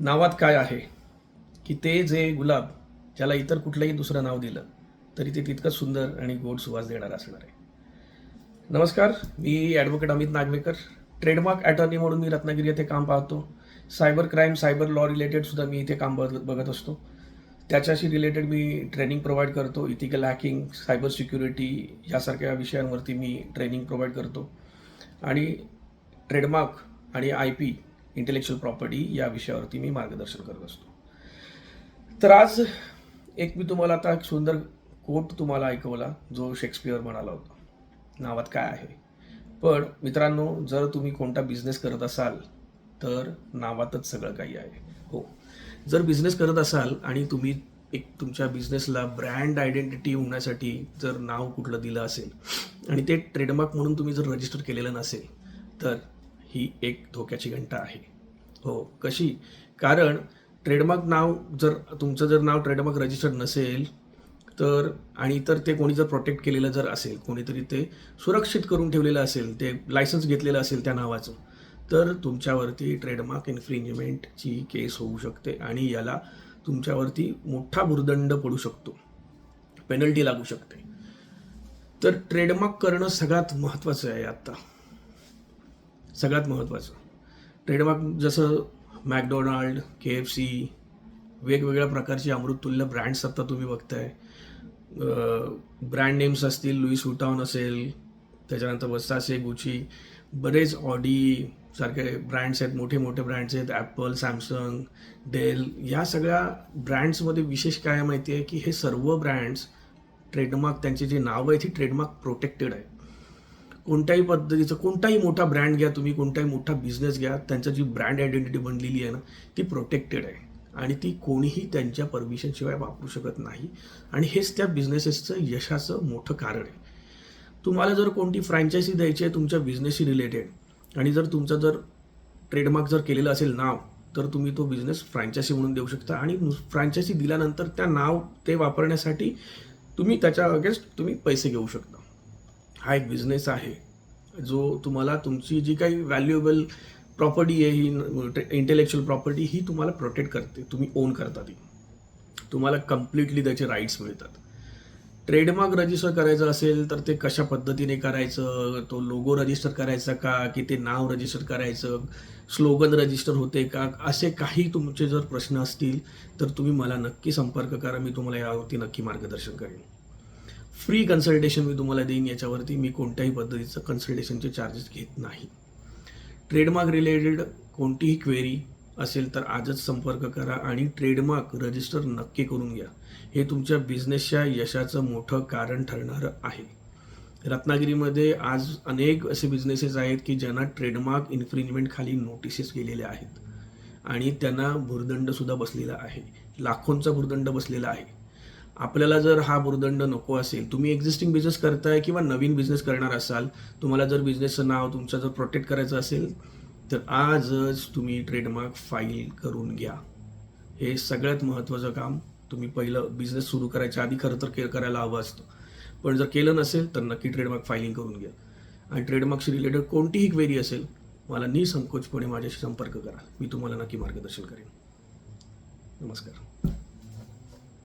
नावात काय आहे? की ते जे गुलाब ज्याला इतर कुठलंही दुसरं नाव दिलं तरी ते तितकंच सुंदर आणि गोड सुवास देणारं असणार आहे. नमस्कार मी advocate Amit Nagvekar. Trademark attorney म्हणून मी रत्नागिरी येथे काम पाहतो. सायबर क्राईम सायबर लॉ रिलेटेडसुद्धा मी इथे काम बघत बघत असतो. त्याच्याशी रिलेटेड मी ट्रेनिंग प्रोव्हाइड करतो. इथिकल हॅकिंग सायबर सिक्युरिटी यासारख्या विषयांवरती मी ट्रेनिंग प्रोव्हाइड करतो. आणि ट्रेडमार्क आणि आय पी इंटेलेक्च्युअल प्रॉपर्टी या विषयावरती मी मार्गदर्शन करत असतो. तर आज एक मी तुम्हाला आता एक सुंदर कोट तुम्हाला ऐकवला जो शेक्सपियर म्हणाला होता. नावात काय आहे? पण मित्रांनो जर तुम्ही कोणता बिझनेस करत असाल तर नावातच सगळं काही आहे. हो. जर बिझनेस करत असाल आणि तुम्ही एक तुमच्या बिझनेसला ब्रँड आयडेंटिटी होण्यासाठी जर नाव कुठलं दिलं असेल आणि ते ट्रेडमार्क म्हणून तुम्ही जर रजिस्टर केलेलं नसेल तर ही एक धोक्याची घंटा आहे. हो कशी? कारण ट्रेडमार्क नाव जर तुमचं जर नाव ट्रेडमार्क रजिस्टर्ड नसेल तर आणि तर ते कोणी जर प्रोटेक्ट केलेलं जर असेल कोणीतरी ते सुरक्षित करून ठेवलेलं असेल ते लायसन्स घेतलेलं असेल त्या नावाचं तर तुमच्यावरती ट्रेडमार्क इन्फ्रिंजमेंटची केस होऊ शकते आणि याला तुमच्यावरती मोठा भुर्दंड पडू शकतो. पेनल्टी लागू शकते. तर ट्रेडमार्क करणं सगळ्यात महत्त्वाचं आहे आत्ता सगळ्यात महत्त्वाचं. ट्रेडमार्क जसं मॅकडोनाल्ड के एफ सी वेगवेगळ्या प्रकारची अमृततुल्य ब्रँड्स आता तुम्ही बघताय. ब्रँड नेम्स असतील लुईस हुटाऊन असेल त्याच्यानंतर वस्तासे गुची बरेच ऑडी सारखे ब्रँड्स आहेत मोठे मोठे ब्रँड्स आहेत ॲपल सॅमसंग डेल या सगळ्या ब्रँड्समध्ये विशेष काय माहिती आहे की हे सर्व ब्रँड्स ट्रेडमार्क त्यांचे जे नाव आहे ती ट्रेडमार्क प्रोटेक्टेड आहे कोणत्याही पद्धतीचं कोणताही मोठा ब्रँड घ्या तुम्ही कोणताही मोठा बिझनेस घ्या त्यांचं जी ब्रँड आयडेंटिटी बनलेली आहे ना ती प्रोटेक्टेड आहे. आणि ती कोणीही त्यांच्या परमिशनशिवाय वापरू शकत नाही. आणि हेच त्या बिझनेसेसचं यशाचं मोठं कारण आहे. तुम्हाला जर कोणती फ्रँचायझी द्यायची आहे तुमच्या बिझनेसशी रिलेटेड आणि जर तुमचं जर ट्रेडमार्क जर केलेलं असेल नाव तर तुम्ही तो बिझनेस फ्रँचायसी म्हणून देऊ शकता. आणि फ्रँचायसी दिल्यानंतर त्या नाव ते वापरण्यासाठी तुम्ही त्याच्या अगेन्स्ट तुम्ही पैसे घेऊ शकता. हा एक बिझनेस आहे. जो तुम्हाला तुमची जी काही व्हॅल्युएबल प्रॉपर्टी आहे ही इंटेलेक्च्युअल प्रॉपर्टी ही तुम्हाला प्रोटेक्ट करते. तुम्ही ओन करता ती. तुम्हाला कम्प्लिटली त्याचे राईट्स मिळतात. ट्रेडमार्क रजिस्टर करायचं असेल तर ते कशा पद्धतीने करायचं? तो लोगो रजिस्टर करायचा का? की ते नाव रजिस्टर करायचं? स्लोगन रजिस्टर होते का? असे काही तुमचे जर प्रश्न असतील तर तुम्ही मला नक्की संपर्क करा. मी तुम्हाला यावरती नक्की मार्गदर्शन करेन. फ्री कन्सल्टेशन मी तुम्हाला देईन याच्यावरती मी कोणत्याही पद्धतीचं कन्सल्टेशनचे चार्जेस घेत नाही. ट्रेडमार्क रिलेटेड कोणतीही क्वेरी असेल तर आजच संपर्क करा आणि ट्रेडमार्क रजिस्टर नक्की करून घ्या. हे तुमच्या बिझनेसच्या यशाचं मोठं कारण ठरणारं आहे. रत्नागिरीमध्ये आज अनेक असे बिझनेसेस आहेत की ज्यांना ट्रेडमार्क इन्फ्रिंजमेंट खाली नोटिसेस गेलेल्या आहेत. आणि त्यांना भुर्दंडसुद्धा बसलेला आहे. लाखोंचा भुर्दंड बसलेला आहे. आपल्याला जर हा भूर्दंड नको असेल तुम्ही एक्झिस्टिंग बिझनेस करताय किंवा नवीन बिझनेस करणार असाल तुम्हाला जर बिझनेसचं नाव तुमचं जर प्रोटेक्ट करायचं असेल तर आजच तुम्ही ट्रेडमार्क फाईल करून घ्या. हे सगळ्यात महत्त्वाचं काम. तुम्ही पहिलं बिझनेस सुरू करायच्या आधी खरं तर के करायला हवं असतं. पण जर केलं नसेल तर नक्की ट्रेडमार्क फायलिंग करून घ्या. आणि ट्रेडमार्कशी रिलेटेड कोणतीही क्वेरी असेल मला निसंकोचपणे माझ्याशी संपर्क करा. मी तुम्हाला नक्की मार्गदर्शन करेन. नमस्कार.